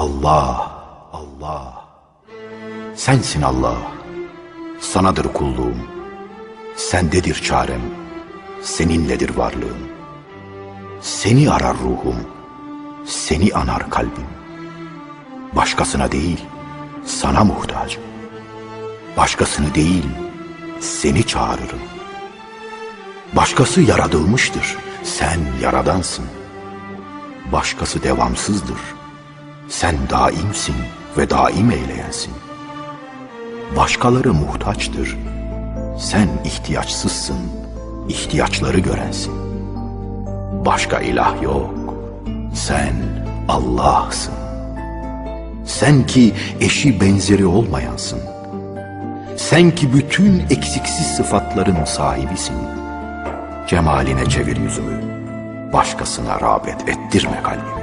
Allah, Allah. Sensin Allah. Sanadır kulluğum. Sendedir çarem. Seninledir varlığım. Seni arar ruhum. Seni anar kalbim. Başkasına değil, sana muhtacım. Başkasını değil, seni çağırırım. Başkası yaratılmıştır, sen yaradansın. Başkası devamsızdır, sen daimsin ve daim eyleyensin. Başkaları muhtaçtır, sen ihtiyaçsızsın, ihtiyaçları görensin. Başka ilah yok, sen Allah'sın. Sen ki eşi benzeri olmayansın. Sen ki bütün eksiksiz sıfatların sahibisin. Cemaline çevir yüzümü. Başkasına rağbet ettirme kalbimi.